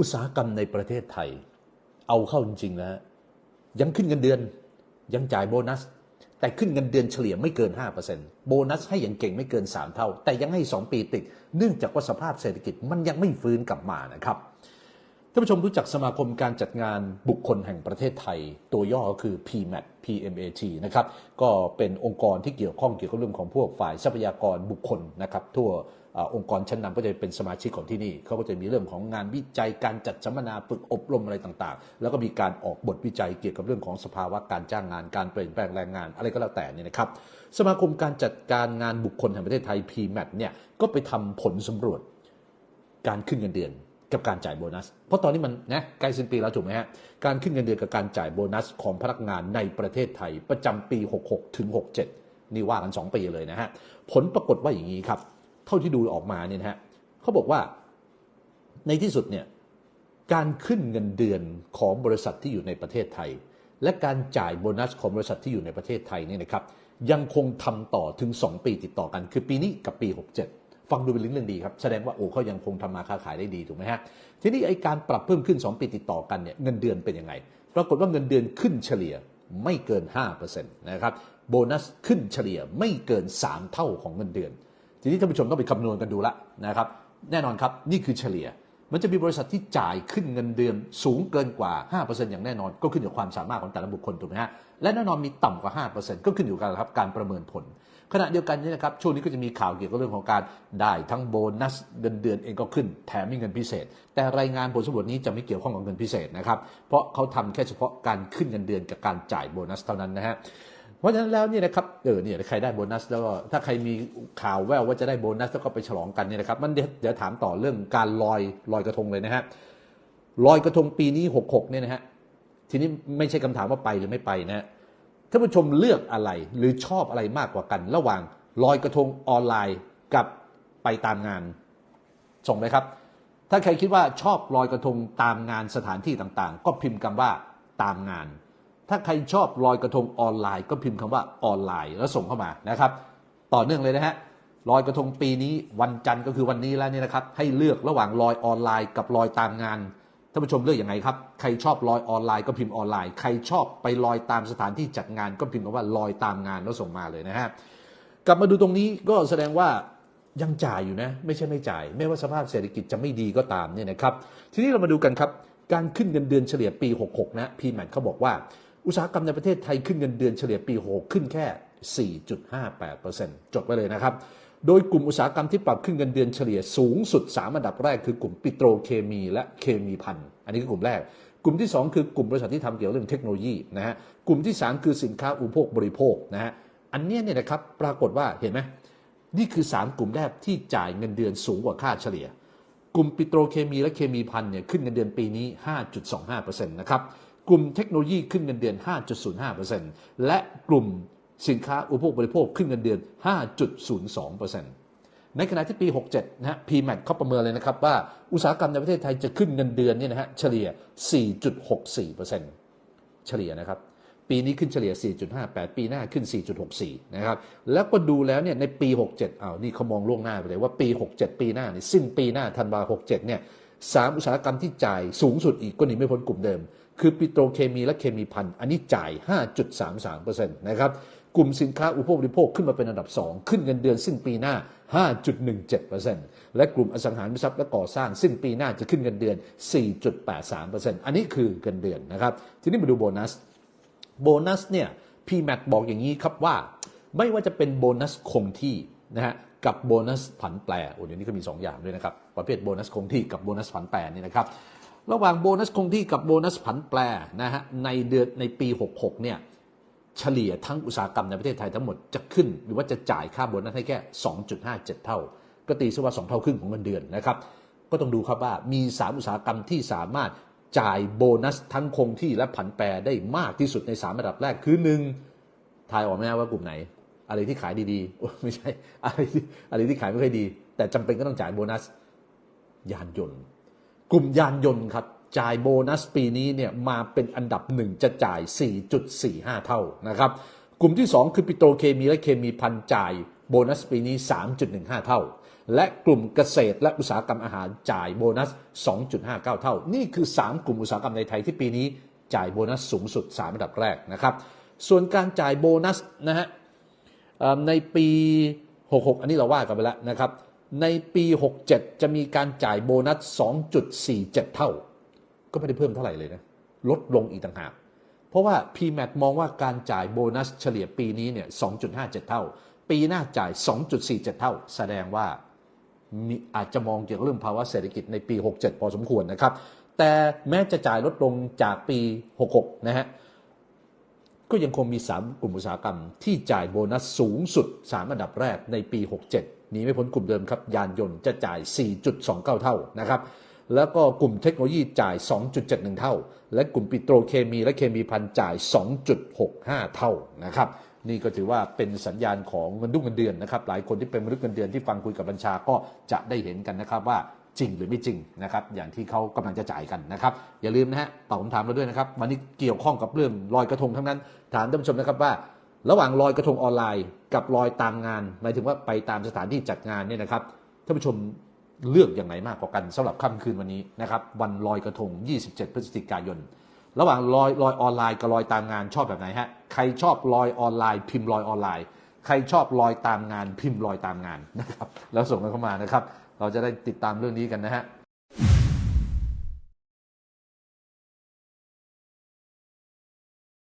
อุตสาหกรรมในประเทศไทย เอาเข้าจริงๆแล้วยังขึ้นเงินเดือน ยังจ่ายโบนัส แต่ขึ้นเงินเดือนเฉลี่ยไม่เกิน 5%โบนัสให้อย่างเก่งไม่เกิน 3 เท่า แต่ยังให้ 2 ปีติด เนื่องจากว่าสภาพเศรษฐกิจมันยังไม่ฟื้นกลับมานะครับ ท่านผู้ชมรู้จักสมาคมการจัดงานบุคคลแห่งประเทศไทย ตัวย่อก็คือ PMAT PMAT นะครับก็เป็นองค์กรที่เกี่ยวข้องเกี่ยวกับเรื่องของพวกฝ่ายทรัพยากรบุคคลนะครับทั่วอองค์กรชั้นนำก็จะเป็นสมาชิกของที่นี่เขาก็จะมีเรื่องของงานวิจัยการจัดสัมมนาฝึกอบรมอะไรต่างๆ แล้วก็มีการออกบทวิจัยเกี่ยวกับเรื่องของสภาวะการจ้างงานการเปลี่ยนแปลงแรงงานอะไรก็แล้วแต่นี่นะครับสมาคมการจัดการงานบุคคลแห่งประเทศไทย PMAT เนี่ยก็ไปทำผลสำรวจการขึ้นเงินเดือน กับการจ่ายโบนัส เพราะตอนนี้มันนะใกล้สิ้นปีแล้วถูกไหมฮะ การขึ้นเงินเดือนกับการจ่ายโบนัสของพนักงานในประเทศไทยประจำปี 66 ถึง 67 นี่ว่ากัน 2 ปีเลยนะฮะ ผลปรากฏว่าอย่างนี้ครับ เท่าที่ดูออกมาเนี่ยนะฮะเขาบอกว่าในที่สุดเนี่ยการขึ้นเงินเดือนของบริษัทที่อยู่ในประเทศไทย และการจ่ายโบนัสของบริษัทที่อยู่ในประเทศไทยเนี่ยนะครับยังคงทำต่อถึง 2 ปีติดต่อกัน คือปีนี้กับปี 67 ฟังดูเป็นเรื่งดีครับ แสดงว่าโอ้เขายังคงทำมาค้าขายได้ดีถูกไหมฮะ ทีนี้ไอการปรับเพิ่มขึ้น 2 ปีติดต่อกันเนี่ยเงินเดือนเป็นยังไง ปรากฏว่าเงินเดือนขึ้นเฉลี่ยไม่เกิน 5%นะครับ โบนัสขึ้นเฉลี่ยไม่เกิน 3 เท่าของเงินเดือน ทีนี้ท่านผู้ชมต้องไปคำนวณกันดูละนะครับ แน่นอนครับนี่คือเฉลี่ย มันจะมีบริษัทที่จ่ายขึ้นเงินเดือนสูงเกินกว่า 5%อย่างแน่นอน ก็ขึ้นอยู่กับความสามารถของแต่ละบุคคลถูกไหมฮะ และแน่นอนมีต่ำกว่า 5%ก็ขึ้นอยู่กับครับการประเมินผล ขณะเดียวกันนี่นะครับช่วงนี้ก็จะมีข่าวเกี่ยวกับเรื่องของการได้ทั้งโบนัสเงินเดือนเองก็ขึ้นแถมมีเงินพิเศษ แต่รายงานผลสำรวจนี้จะไม่เกี่ยวข้องกับเงินพิเศษนะครับเพราะเขาทำแค่เฉพาะการขึ้นเงินเดือนกับการจ่ายโบนัสเท่านั้นนะฮะเพราะฉะนั้นแล้วเนี่ยนะครับ เออ เนี่ยใครได้โบนัสแล้วก็ถ้าใครมีข่าวแววว่าจะได้โบนัสแล้วก็ไปฉลองกันเนี่ยนะครับ มันเดี๋ยวถามต่อเรื่องการลอยลอยกระทงเลยนะฮะ ลอยกระทงปีนี้ 66เนี่ยนะฮะ ทีนี้ไม่ใช่คำถามว่าไปหรือไม่ไปนะฮะ ท่านผู้ชมเลือกอะไรหรือชอบอะไรมากกว่ากัน ระหว่างลอยกระทงออนไลน์กับไปตามงาน ส่งเลยครับ ถ้าใครคิดว่าชอบลอยกระทงตามงานสถานที่ต่างๆ ก็พิมพ์คำว่าตามงาน ถ้าใครชอบลอยกระทงออนไลน์ ก็พิมพ์คำว่าออนไลน์ แล้วส่งเข้ามานะครับ ต่อเนื่องเลยนะฮะลอยกระทงปีนี้วันจันทร์ก็คือวันนี้แล้วเนี่ยนะครับ ให้เลือกระหว่างลอยออนไลน์กับลอยตามงาน ท่านผู้ชมเลือกอย่างไรครับ ใครชอบลอยออนไลน์ก็พิมพ์ออนไลน์ ใครชอบไปลอยตามสถานที่จัดงานก็พิมพ์คำว่าลอยตามงานแล้วส่งมาเลยนะฮะ กลับมาดูตรงนี้ก็แสดงว่ายังจ่ายอยู่นะ ไม่ใช่ไม่จ่าย ไม่ว่าสภาพเศรษฐกิจจะไม่ดีก็ตามเนี่ยนะครับ ทีนี้เรามาดูกันครับ การขึ้นเงินเดือนเฉลี่ยปี 66 นะ พีแมทเขาบอกว่า อุตสาหกรรมในประเทศไทยขึ้นเงินเดือนเฉลี่ยปี 6 ขึ้นแค่ 4.58%จดไว้เลยนะครับ โดยกลุ่มอุตสาหกรรมที่ปรับขึ้นเงินเดือนเฉลี่ยสูงสุด 3 อันดับแรกคือกลุ่มปิโตรเคมีและเคมีพันธุ์อันนี้คือกลุ่มแรก กลุ่มที่ 2 คือกลุ่มบริษัทที่ทำเกี่ยวกับเรื่องเทคโนโลยีนะฮะกลุ่มที่ 3 คือสินค้าอุปโภคบริโภคนะฮะอันเนี้ยเนี่ยนะครับปรากฏว่าเห็นไหมนี่คือ 3 กลุ่มแรกที่จ่ายเงินเดือนสูงกว่าค่าเฉลี่ย กลุ่มปิโตรเคมีและเคมีพันธุ์เนี่ยขึ้นเงินเดือนปีนี้ 5.25%นะครับกลุ่มเทคโนโลยีขึ้นเงินเดือน 5.05%และกลุ่ม สินค้าอุปโภคบริโภคขึ้นเงินเดือน 5.02%ในขณะที่ปี 67 นะฮะ PMAT เขาประเมินเลยนะครับว่าอุตสาหกรรมในประเทศไทยจะขึ้นเงินเดือนเนี่ยนะฮะเฉลี่ย 4.64%เฉลี่ยนะครับปีนี้ขึ้นเฉลี่ย 4.58 ปีหน้าขึ้น 4.64 นะครับ แล้วก็ดูแล้วเนี่ยในปี 67อ้าวนี่เขามองล่วงหน้าไปเลยว่าปี 67 ปีหน้าเนี่ยสิ้นปีหน้าธันวา67 เนี่ยสามอุตสาหกรรมที่จ่ายสูงสุดอีกก็หนีไม่พ้นกลุ่มเดิม คือปิโตรเคมีและเคมีพัน อันนี้จ่าย 5.33%นะครับ กลุ่มสินค้าอุปโภคบริโภคขึ้นมาเป็นอันดับ 2 ขึ้นเงินเดือนสิ้นปีหน้า 5.17%และกลุ่มอสังหาริมทรัพย์และก่อสร้างสิ้นปีหน้าจะขึ้นเงินเดือน 4.83%อันนี้คือเงินเดือนนะครับ ทีนี้มาดูโบนัส โบนัสเนี่ย PMAT บอกอย่างนี้ครับว่า ไม่ว่าจะเป็นโบนัสคงที่นะฮะกับโบนัสผันแปรโอ้เดี๋ยวนี้ก็มี 2 อย่างด้วยนะครับ ประเภทโบนัสคงที่กับโบนัสผันแปรนี่นะครับระหว่างโบนัสคงที่กับโบนัสผันแปรนะฮะในเดือนในปี 66เนี่ย เฉลี่ยทั้งอุตสาหกรรมในประเทศไทยทั้งหมดจะขึ้น หรือว่าจะจ่ายค่าโบนัสให้แค่ 2.57 เท่า ก็ตีซะว่า 2 เท่าครึ่งของเงินเดือนนะครับ ก็ต้องดูครับว่ามี 3 อุตสาหกรรมที่สามารถจ่ายโบนัสทั้งคงที่และผันแปรได้มากที่สุดใน 3 ระดับแรกคือ1ทายออกไหมว่ากลุ่มไหน อะไรที่ขายดีๆไม่ใช่อะไรที่อะไรที่ขายไม่ค่อยดี แต่จำเป็นก็ต้องจ่ายโบนัส ยานยนต์ กลุ่มยานยนต์ครับ จ่ายโบนัสปีนี้เนี่ยมาเป็นอันดับหนึ่งจะจ่าย 4.45 เท่านะครับ กลุ่มที่ 2 คือปิโตรเคมีและเคมีพันจ่ายโบนัสปีนี้ 3.15 เท่า และกลุ่มเกษตรและอุตสาหกรรมอาหารจ่ายโบนัส 2.59 เท่า นี่คือ 3 กลุ่มอุตสาหกรรมในไทยที่ปีนี้จ่ายโบนัสสูงสุด 3 อันดับแรกนะครับ ส่วนการจ่ายโบนัสนะฮะในปี 66 อันนี้เราว่ากันไปแล้วนะครับ ในปี 67 จะมีการจ่ายโบนัส 2.47 เท่า ก็ไม่ได้เพิ่มเท่าไหร่เลยนะลดลงอีกต่างหาก เพราะว่า PMAT มองว่าการจ่ายโบนัสเฉลี่ยปีนี้เนี่ย 2.57 เท่า ปีหน้าจ่าย 2.47 เท่า แสดงว่ามีอาจจะมองเกี่ยวกับเรื่องภาวะเศรษฐกิจในปี 67 พอสมควรนะครับ แต่แม้จะจ่ายลดลงจากปี 66 นะฮะก็ยังคงมี 3 กลุ่มอุตสาหกรรม ที่จ่ายโบนัสสูงสุด 3 อันดับแรกในปี 67หนีไม่พ้นกลุ่มเดิมครับ ยานยนต์จะจ่าย 4.29 เท่านะครับ แล้วก็กลุ่มเทคโนโลยีจ่าย 2.71 เท่า และกลุ่มปิโตรเคมีและเคมีพันจ่าย 2.65 เท่านะครับนี่ก็ถือว่าเป็นสัญญาณของเงินดุ้งเงินเดือนนะครับ หลายคนที่เป็นมนุษย์เงินเดือนที่ฟังคุยกับบัญชาก็จะได้เห็นกันนะครับว่าจริงหรือไม่จริงนะครับอย่างที่เขากำลังจะจ่ายกันนะครับ อย่าลืมนะฮะตอบคำถามเราด้วยนะครับ วันนี้เกี่ยวข้องกับเรื่องลอยกระทงทั้งนั้น ถามท่านผู้ชมนะครับว่า ระหว่างลอยกระทงออนไลน์ กับลอยตามงานหมายถึงว่าไปตามสถานที่จัดงานเนี่ยนะครับท่านผู้ชม เลือกอย่างไหนมากกว่ากันสำหรับค่ำคืนวันนี้นะครับวันลอยกระทง 27 พฤศจิกายน ระหว่างลอยลอยออนไลน์กับลอยตามงานชอบแบบไหนฮะใครชอบลอยออนไลน์พิมพ์ลอยออนไลน์ ใครชอบลอยตามงานพิมพ์ลอยตามงานนะครับแล้วส่งกันเข้ามานะครับ เราจะได้ติดตามเรื่องนี้กันนะฮะ